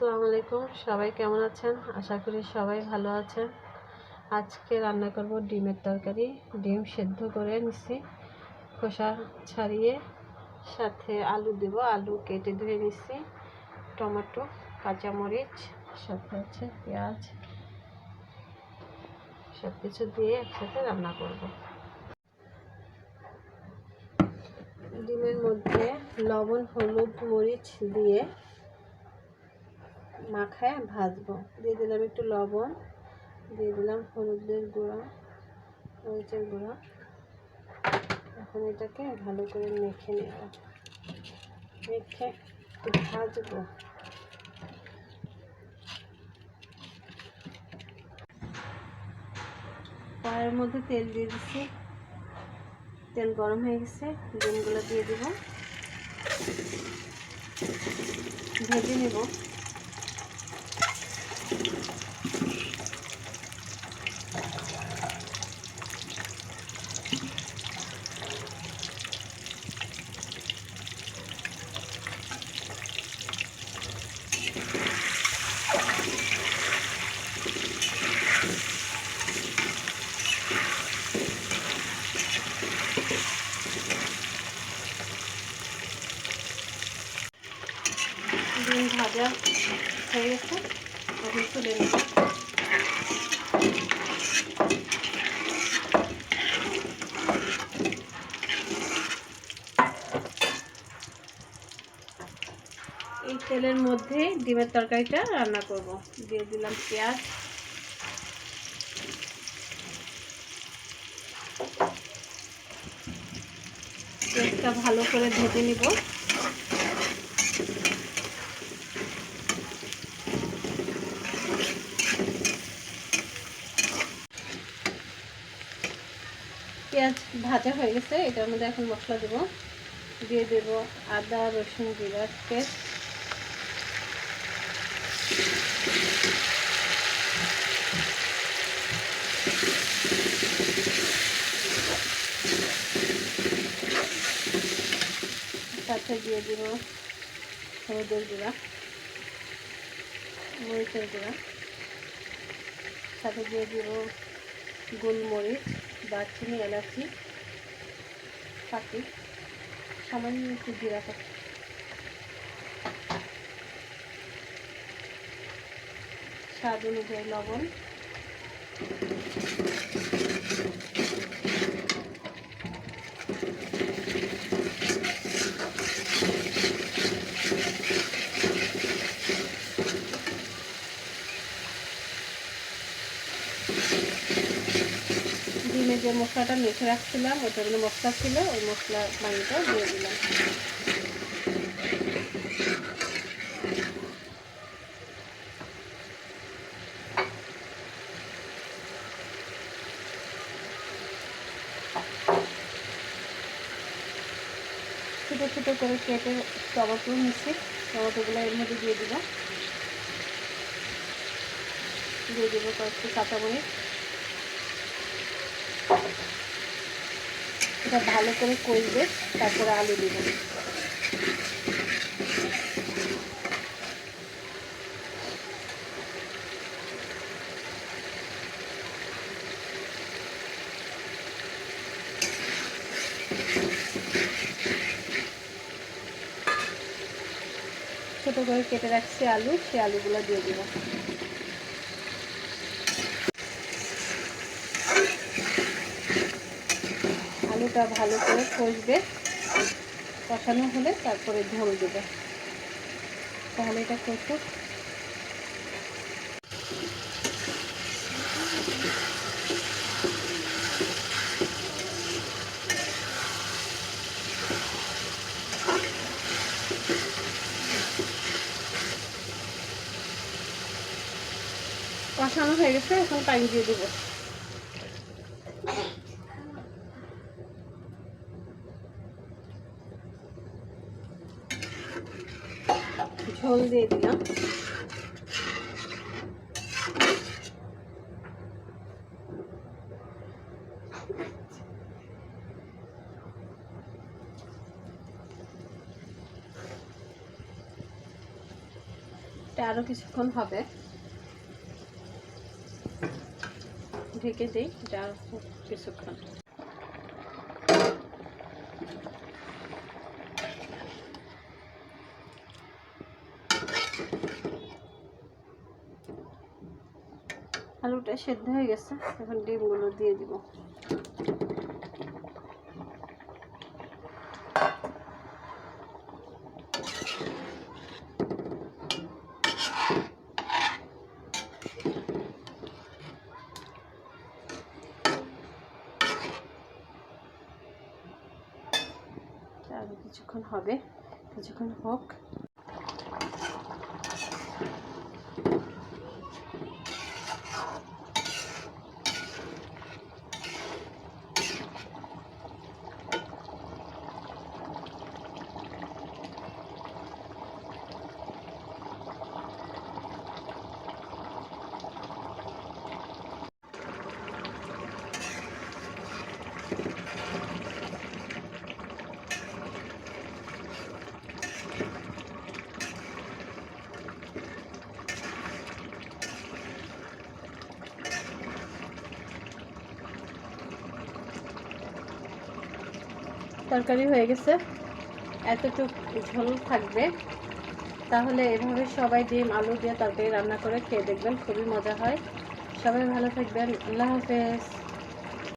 আসসালামু আলাইকুম। সবাই কেমন আছেন? আশা করি সবাই ভালো আছেন। আজকে রান্না করব ডিমের তরকারি। ডিম সেদ্ধ করে নিছি। খোসা ছাড়িয়ে সাথে আলু দেব। আলু কেটে ধুয়ে নিছি। টমেটো, কাঁচামরিচ, সাথে আছে পেঁয়াজ। সব কিছু দিয়ে একসাথে রান্না করব। ডিমের মধ্যে লবণ, হলুদ, মরিচ দিয়ে মাখায় ভাজবো। দিয়ে দিলাম একটু লবণ, দিয়ে দিলাম হলুদের গুঁড়া, মরিচের গুঁড়া। এখন এটাকে ভালো করে মেখে নেব। মেখে ভাজবো। কড়াইয়ের মধ্যে তেল দিয়ে দিচ্ছি তেল গরম হয়ে গেছে, ডিমগুলো দিয়ে দিব। ভেজে নেব ডিম ভাজা হয়ে গেছে। তুলে নেব। এই তেলের মধ্যে ডিমের তরকারিটা রান্না করব। দিয়ে দিলাম পেঁয়াজ। পেঁয়াজটা ভালো করে ভেজে নিব পেঁয়াজ ভাজা হয়ে গেছে, এটার মধ্যে এখন মশলা দেব। দিয়ে দেব আদা, রসুন জিরার পেস্ট। সাথে দিয়ে দিব হলুদের গুঁড়া, মরিচের গুঁড়া। সাথে দিয়ে দিব গোলমরিচ, দারচিনি, এলাচি। পাতি সামান্য একটু জিরা পাতি স্বাদ অনুযায়ী লবণ। ডিমে যে মশলাটা মেখে রাখছিলাম ওটার মধ্যে মশলা ছিল, ওই মশলা পানিটা দিয়ে দিলাম। ছোটো ছোটো করে কেটে টমেটো মিশে টমেটোগুলো এর মধ্যে দিয়ে দিব দিয়ে দেবো কয়েকটি কাঁচামরিচ। এটা ভালো করে কষবে, তারপরে আলু দিব। ছোট করে কেটে রাখছি আলু সেই আলুগুলো দিয়ে দিব। আলুটা ভালো করে কষবে। কষানো হলে তারপরে ঝোল দেবে। তাহলে এটা কষুক কষানো হয়ে গেছে, এখন পানি দিয়ে দেবো। ঝোল দিয়ে দিলাম। এটা কিছুক্ষণ হবে। ঢেকে দিই এটা কিছুক্ষণ। আলুটা সেদ্ধ হয়ে গেছে এখন ডিমগুলো দিয়ে দিব। কিছুক্ষণ হবে কিছুক্ষণ হোক। তরকারি হয়ে গেছে। এতটুক ঝোল থাকবে। তাহলে এভাবে সবাই ডিম, আলু দিয়ে তরকারি রান্না করে খেয়ে দেখবেন, খুবই মজা হয়। সবাই ভালো থাকবেন। আল্লাহ হাফেজ।